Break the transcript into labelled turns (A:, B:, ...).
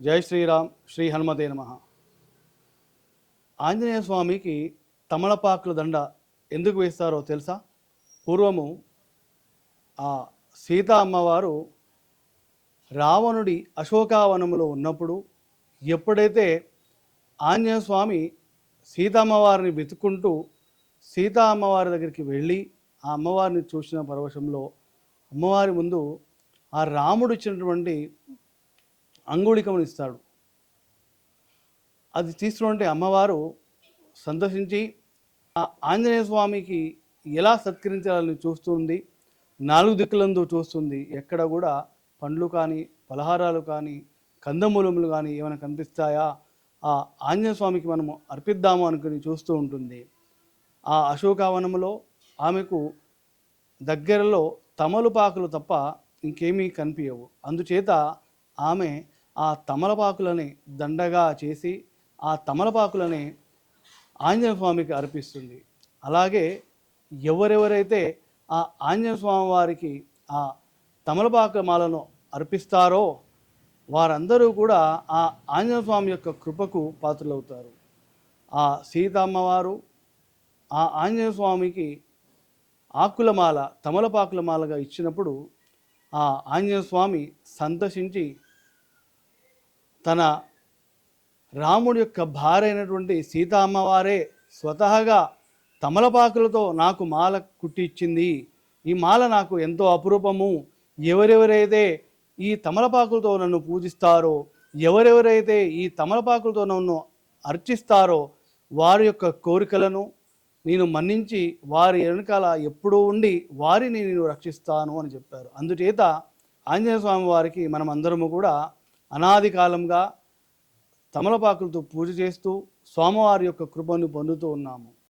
A: జై శ్రీరామ్ శ్రీ హనుమతే నమ. ఆంజనేయ స్వామికి తమలపాకుల దండ ఎందుకు వేస్తారో తెలుసా? పూర్వము ఆ సీతా అమ్మవారు రావణుడి అశోకావనములో ఉన్నప్పుడు ఎప్పుడైతే ఆంజనేయ స్వామి సీతమ్మవారిని వెతుక్కుంటూ సీతా అమ్మవారి దగ్గరికి వెళ్ళి ఆ అమ్మవారిని చూసిన పరవశంలో అమ్మవారి ముందు ఆ రాముడు ఇచ్చినటువంటి అంగుళికమును ఇస్తాడు అది తీసుకుంటే అమ్మవారు సంతోషించి ఆ ఆంజనేయ స్వామికి ఎలా సత్కరించాలని చూస్తుంది నాలుగు దిక్కులందు చూస్తుంది ఎక్కడ కూడా పండ్లు కానీ పలహారాలు కానీ కందమూలములు కానీ ఏమైనా కనిపిస్తాయా ఆ ఆంజనేయ స్వామికి మనము అర్పిద్దాము అనుకుని చూస్తూ ఉంటుంది. ఆ అశోకావనంలో ఆమెకు దగ్గరలో తమలపాకులు తప్ప ఇంకేమీ కనిపించవు అందుచేత ఆమె ఆ తమలపాకులని దండగా చేసి ఆ తమలపాకులని ఆంజనేయ స్వామికి అర్పిస్తుంది. అలాగే ఎవరెవరైతే ఆ ఆంజనేయ స్వామి వారికి ఆ తమలపాకు మాలను అర్పిస్తారో వారందరూ కూడా ఆ ఆంజనేయ స్వామి యొక్క కృపకు పాత్రలవుతారు. ఆ సీతమ్మవారు ఆ ఆంజనేయ స్వామికి ఆకులమాల తమలపాకుల మాలగా ఇచ్చినప్పుడు ఆ ఆంజనేయ స్వామి తన రాముడి యొక్క భార్య అయినటువంటి సీతా అమ్మవారే తమలపాకులతో నాకు మాల కుట్టిచ్చింది. ఈ మాల నాకు ఎంతో అపురూపము. ఎవరెవరైతే ఈ తమలపాకులతో నన్ను పూజిస్తారో ఎవరెవరైతే ఈ తమలపాకులతో నన్ను అర్చిస్తారో వారి యొక్క కోరికలను నేను మన్నించి వారి వెనకాల ఎప్పుడూ ఉండి వారిని నేను రక్షిస్తాను అని చెప్పారు. అందుచేత ఆంజనేయ స్వామి వారికి మనం అందరము కూడా అనాది కాలంగా తమలపాకులతో పూజ చేస్తూ స్వామివారి యొక్క కృపను పొందుతూ ఉన్నాము.